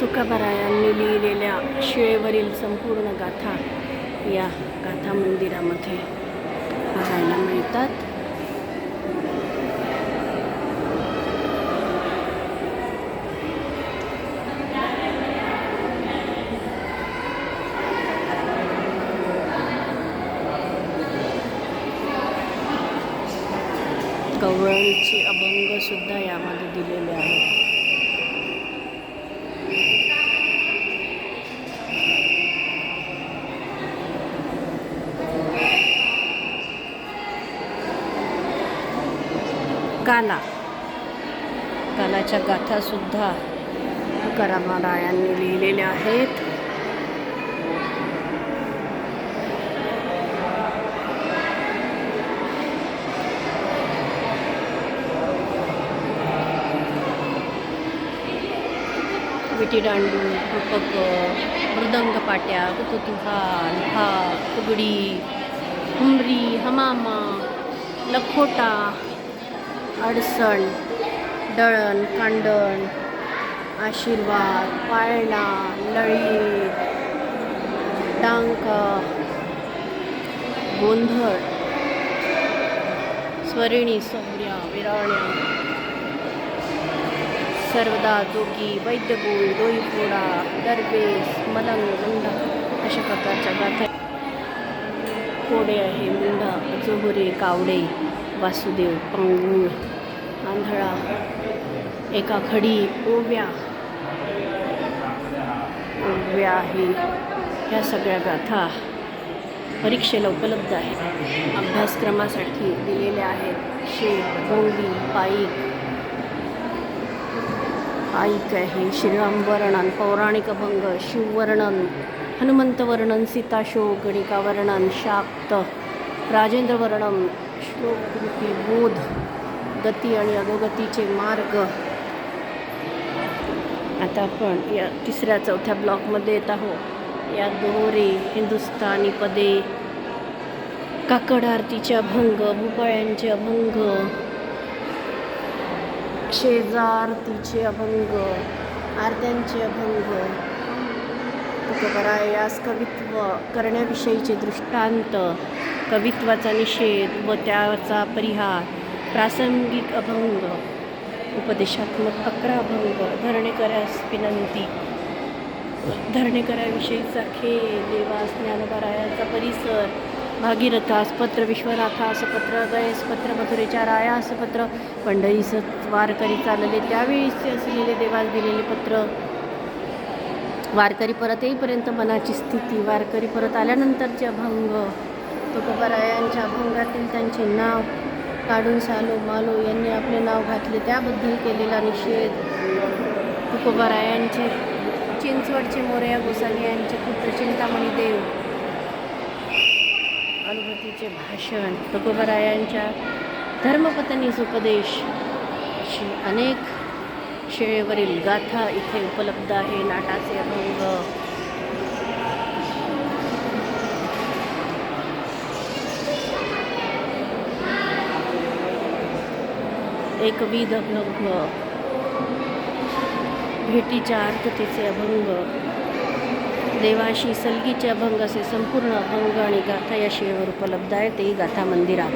तुकाबारायांनी लिहिलेल्या शिळेवरील संपूर्ण गाथा या गाथा मंदिरामध्ये पाहायला मिळतात. गवळणीचे अभंग सुद्धा यामध्ये दिलेले आहेत काला कालाच्या गाथासुद्धा तुकारामरायांनी लिहिलेल्या आहेत. विटीदांडू रूपक मृदंग पाट्या कुतुतुहाल हा फुगडी हुमरी हमामा लखोटा अडसण दळण कांडण आशीर्वाद पाळणा लळी डांक गोंधळ स्वरिणी सौर्या विराण्या सर्वदा जोगी वैद्यगुळ दोईपोडा दरवेस मलंग मुंडा अशा प्रकारच्या गाथा कोडे आहे मुंडा जोहरे कावडे. वासुदेव पांगूळ आंधळा एका खडी ओव्या. ओव्या आहे. ह्या सगळ्या गाथा परीक्षेला उपलब्ध आहेत. अभ्यासक्रमासाठी दिलेल्या आहेत. शेत भोंगी पाईक. आईक आहे. श्रीराम वर्णन पौराणिक अभंग शिववर्णन हनुमंत वर्णन सीताशोक गणिका वर्णन शाक्त राजेंद्र वर्णन श्लोकरूपी बोध गती आणि अधोगतीचे मार्ग. आता आपण या तिसऱ्या चौथ्या ब्लॉकमध्ये येत आहोत. या दोरे हिंदुस्थानी पदे काकड आरतीचे अभंग भूपाळ्यांचे अभंग शेजारतीचे अभंग आरत्यांचे अभंग तुकबरायास कवित्व करण्याविषयीचे दृष्टांत कवित्वाचा निषेध व त्याचा परिहार प्रासंगिक अभंग उपदेशात्मक अकरा अभंग धरणेकऱ्यास विनंती. धरणेकराविषयीचा खेळ देवास ज्ञानपरायाचा परिसर भागीरथास पत्र विश्वनाथास पत्र गयस पत्र मथुरेच्या रायास पत्र पंढरीस वारकरी चालले. त्यावेळीचे असलेले देवास दिलेले पत्र. वारकरी परत येईपर्यंत मनाची स्थिती वारकरी परत आल्यानंतरचे अभंग. तुकोबारायांच्या अभंगातील त्यांचे नाव काढून सालू मालू यांनी आपले नाव घातले. त्याबद्दल केलेला निषेध तुकोबारायांचे चिंचवडचे मोरया गोसावी यांचे पुत्र चिंतामणी देव. अनुभूतीचे भाषण तुकोबारायांच्या धर्मपत्नीस उपदेश अशी अनेक शेळेवरील गाथा इथे उपलब्ध आहे. नाटाचे अभंग एकविध अभंग भेटीच्या आर्ततेचे अभंग देवाशी सलगीचे अभंग असे संपूर्ण अभंग आणि गाथा या शिळेवर उपलब्ध आहे तेही गाथा मंदिरात.